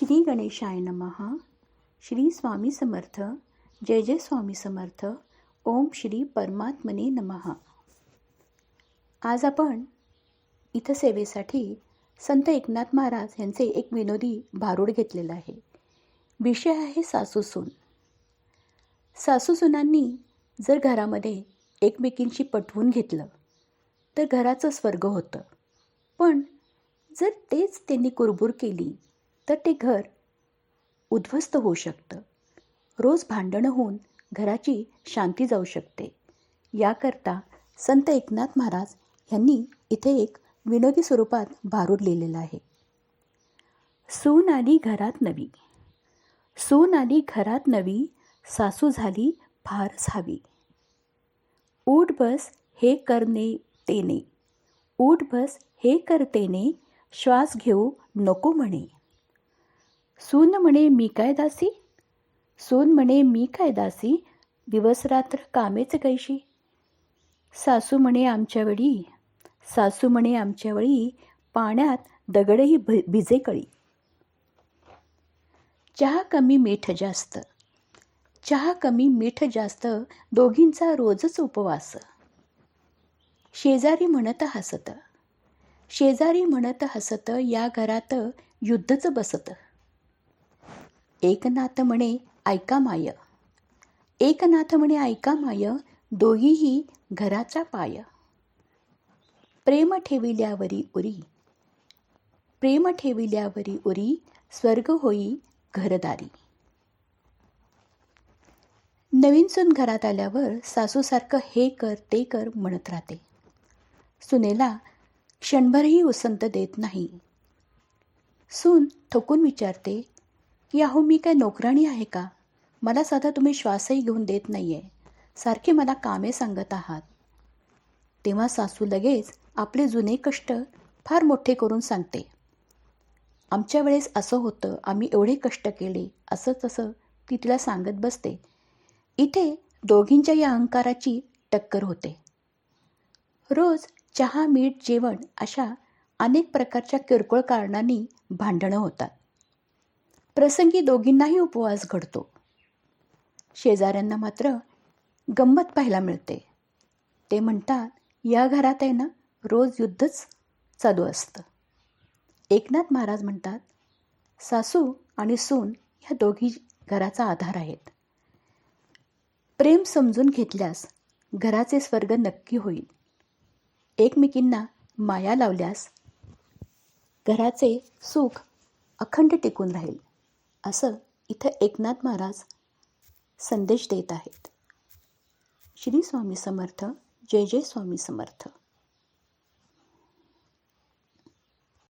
श्री गणेशाय नमः. श्री स्वामी समर्थ. जय जय स्वामी समर्थ. ओम श्री परमात्मने नमः. आज आपण इथं सेवेसाठी संत एकनाथ महाराज यांचे एक विनोदी भारूड घेतलेलं आहे. विषय आहे सासूसून सासूसुनांनी जर घरामध्ये एकमेकींशी पटवून घेतलं तर घराचं स्वर्ग होतं. पण जर तेच त्यांनी कुरबूर केली तर ते घर उद्ध्वस्त होऊ शकतं. रोज भांडणं होऊन घराची शांती जाऊ शकते. याकरता संत एकनाथ महाराज यांनी इथे एक विनोदी स्वरूपात भारूड लिहिलेलं आहे. सून आली घरात नवी. सून आली घरात नवी सासू झाली फारच हवी ऊट बस हे करणे तेने. ऊट बस हे करतेने श्वास घेऊ नको म्हणे. सून म्हणे मी काय दासी? सून म्हणे मी काय दासी? दिवसरात्र कामेच कैशी. सासू म्हणे आमच्या वेळी. सासू म्हणे आमच्या वेळी पाण्यात दगडही भ भिजे कळी. चहा कमी मीठ जास्त. चहा कमी मीठ जास्त दोघींचा रोजच उपवास. शेजारी म्हणत हसत. शेजारी म्हणत हसत या घरात युद्धच बसतं. एकनाथ म्हणे ऐका माय. एकनाथ म्हणे ऐका माय दोघीही घराचा पाय. प्रेम ठेविल्यावरी उरी. प्रेम ठेविल्यावरी उरी स्वर्ग होई घरदारी. नवीन सून घरात आल्यावर सासूसारखं हे कर ते कर म्हणत राहते. सुनेला क्षणभरही उसंत देत नाही. सून थकून विचारते की अहो मी काय नोकराणी आहे का? मला साधा तुम्ही श्वासही घेऊन देत नाही आहे सारखी मला कामे सांगत आहात. तेव्हा सासू लगेच आपले जुने कष्ट फार मोठे करून सांगते. आमच्या वेळेस असं होतं आम्ही एवढे कष्ट केले असं तसं ती तिला सांगत बसते. इथे दोघींच्या या अहंकाराची टक्कर होते. रोज चहा मीठ जेवण अशा अनेक प्रकारच्या किरकोळ कारणांनी भांडणं होतात. प्रसंगी दोघींनाही उपवास घडतो. शेजाऱ्यांना मात्र गंमत पाहायला मिळते. ते म्हणतात या घरात आहे ना रोज युद्धच चालू असतं. एकनाथ महाराज म्हणतात सासू आणि सून ह्या दोघी घराचा आधार आहेत. प्रेम समजून घेतल्यास घराचे स्वर्ग नक्की होईल. एकमेकींना माया लावल्यास घराचे सुख अखंड टिकून राहील. असं इथं एकनाथ महाराज संदेश देत आहेत. श्री स्वामी समर्थ जय जय स्वामी समर्थ.